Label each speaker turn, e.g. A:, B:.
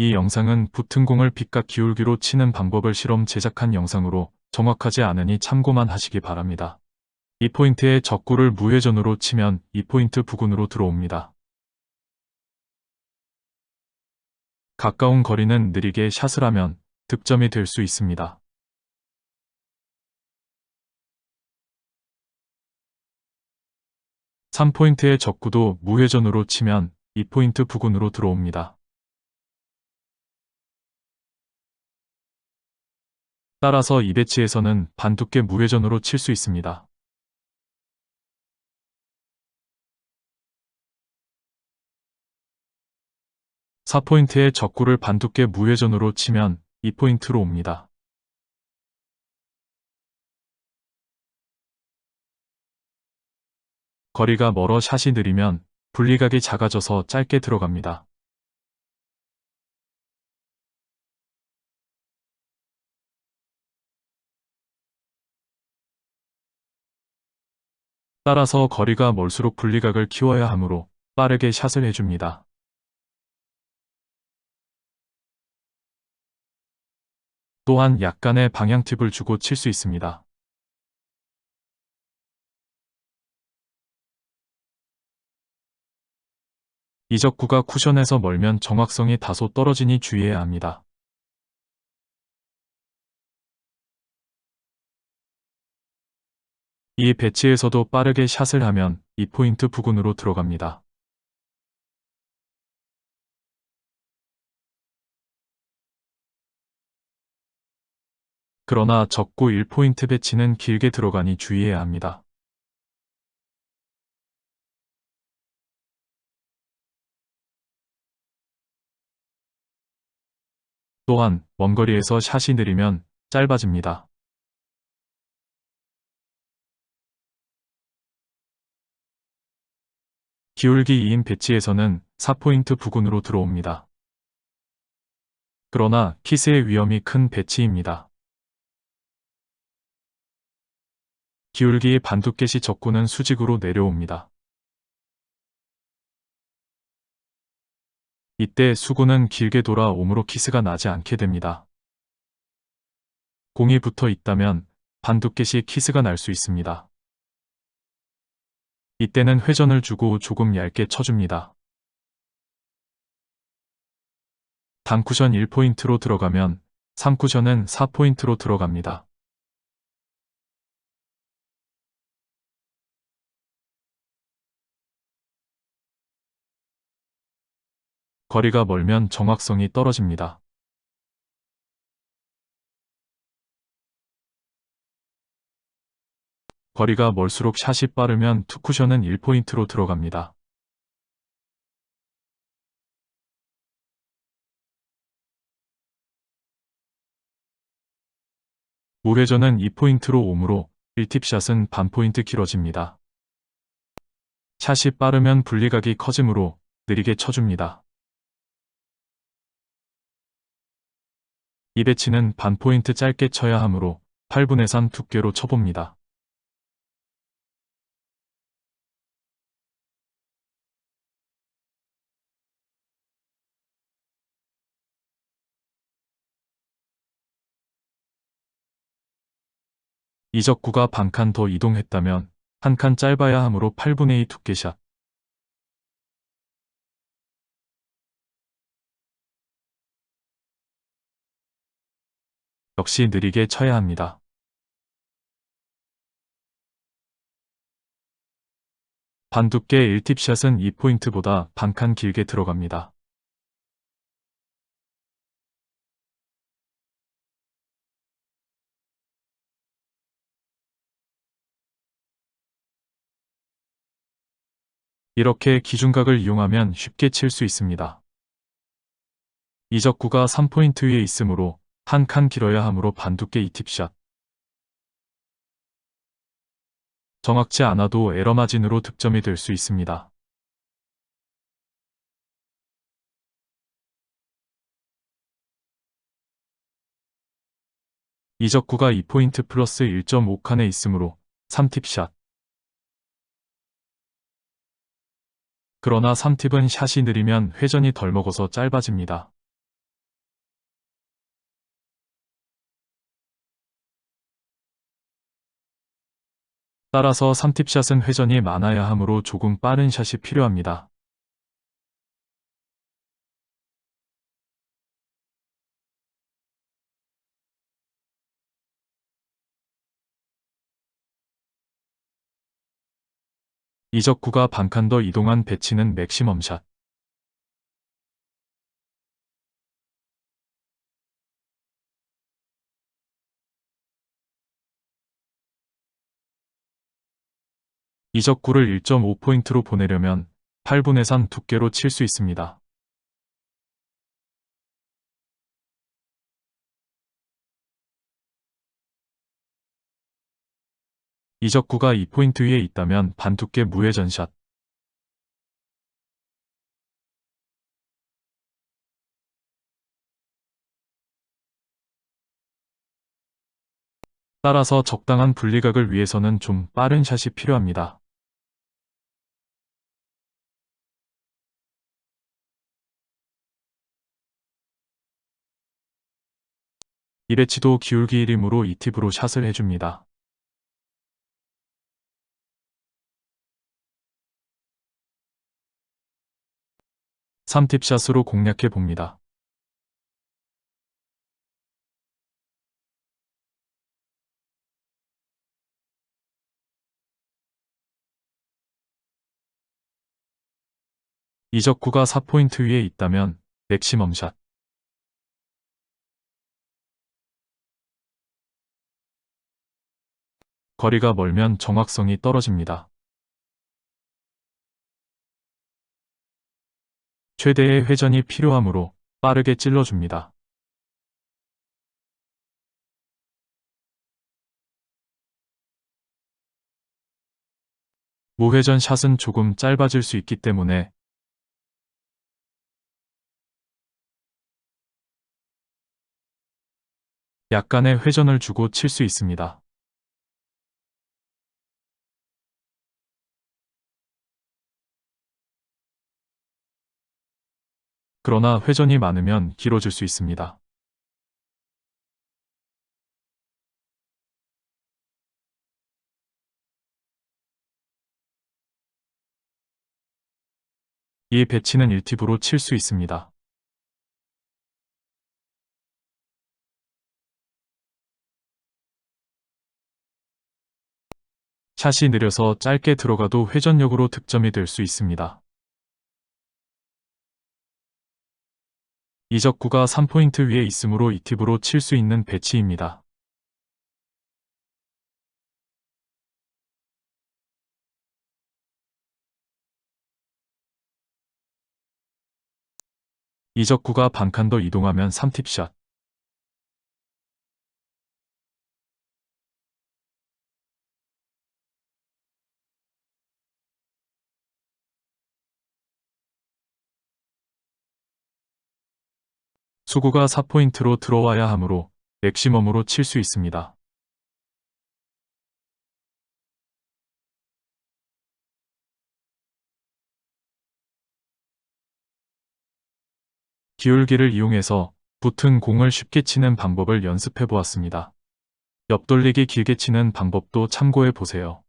A: 이 영상은 붙은 공을 빗각 기울기로 치는 방법을 실험 제작한 영상으로 정확하지 않으니 참고만 하시기 바랍니다. 이 포인트의 적구를 무회전으로 치면 이 포인트 부근으로 들어옵니다. 가까운 거리는 느리게 샷을 하면 득점이 될 수 있습니다. 삼포인트의 적구도 무회전으로 치면 이 포인트 부근으로 들어옵니다. 따라서 이 배치에서는 반두께 무회전으로 칠 수 있습니다. 사포인트의 적구를 반두께 무회전으로 치면 이 포인트로 옵니다. 거리가 멀어 샷이 느리면 분리각이 작아져서 짧게 들어갑니다. 따라서 거리가 멀수록 분리각을 키워야 하므로 빠르게 샷을 해줍니다. 또한 약간의 방향 팁을 주고 칠 수 있습니다. 이적구가 쿠션에서 멀면 정확성이 다소 떨어지니 주의해야 합니다. 이 배치에서도 빠르게 샷을 하면 이 포인트 부근으로 들어갑니다. 그러나 적구 1포인트 배치는 길게 들어가니 주의해야 합니다. 또한 원거리에서 샷이 느리면 짧아집니다. 기울기 2인 배치에서는 4포인트 부근으로 들어옵니다. 그러나 키스의 위험이 큰 배치입니다. 기울기의 반두께시 적구는 수직으로 내려옵니다. 이때 수구는 길게 돌아 옴으로 키스가 나지 않게 됩니다. 공이 붙어 있다면 반두께시 키스가 날 수 있습니다. 이때는 회전을 주고 조금 얇게 쳐줍니다. 단쿠션 1포인트로 들어가면 3쿠션은 4포인트로 들어갑니다. 거리가 멀면 정확성이 떨어집니다. 거리가 멀수록 샷이 빠르면 투쿠션은 1포인트로 들어갑니다. 무회전은 2포인트로 오므로 1팁샷은 반포인트 길어집니다. 샷이 빠르면 분리각이 커지므로 느리게 쳐줍니다. 이 배치는 반포인트 짧게 쳐야 하므로 8분의 3 두께로 쳐봅니다. 이적구가 반칸 더 이동했다면 한 칸 짧아야 하므로 8분의 2 두께샷. 역시 느리게 쳐야 합니다. 반두께 1팁샷은 2포인트보다 반칸 길게 들어갑니다. 이렇게 기준각을 이용하면 쉽게 칠 수 있습니다. 이적구가 3포인트 위에 있으므로 한 칸 길어야 하므로 반두께 2팁샷. 정확치 않아도 에러 마진으로 득점이 될 수 있습니다. 이적구가 2포인트 플러스 1.5칸에 있으므로 3팁샷. 그러나 3팁은 샷이 느리면 회전이 덜 먹어서 짧아집니다. 따라서 3팁샷은 회전이 많아야 하므로 조금 빠른 샷이 필요합니다. 이적구가 반칸 더 이동한 배치는 맥시멈샷. 이적구를 1.5포인트로 보내려면 8분의 3 두께로 칠 수 있습니다. 이적구가 2포인트 위에 있다면 반두께 무회전샷. 따라서 적당한 분리각을 위해서는 좀 빠른 샷이 필요합니다. 이 배치도 기울기 1이므로 이 팁으로 샷을 해줍니다. 삼팁샷으로 공략해 봅니다. 이적구가 4포인트 위에 있다면 맥시멈샷. 거리가 멀면 정확성이 떨어집니다. 최대의 회전이 필요하므로 빠르게 찔러줍니다. 무회전 샷은 조금 짧아질 수 있기 때문에 약간의 회전을 주고 칠 수 있습니다. 그러나 회전이 많으면 길어질 수 있습니다. 이 배치는 1팁으로 칠 수 있습니다. 샷이 느려서 짧게 들어가도 회전력으로 득점이 될 수 있습니다. 이적구가 3포인트 위에 있으므로 이 팁으로 칠 수 있는 배치입니다. 이적구가 반칸 더 이동하면 3팁샷. 수구가 4포인트로 들어와야 하므로 맥시멈으로 칠 수 있습니다. 기울기를 이용해서 붙은 공을 쉽게 치는 방법을 연습해 보았습니다. 옆돌리기 길게 치는 방법도 참고해 보세요.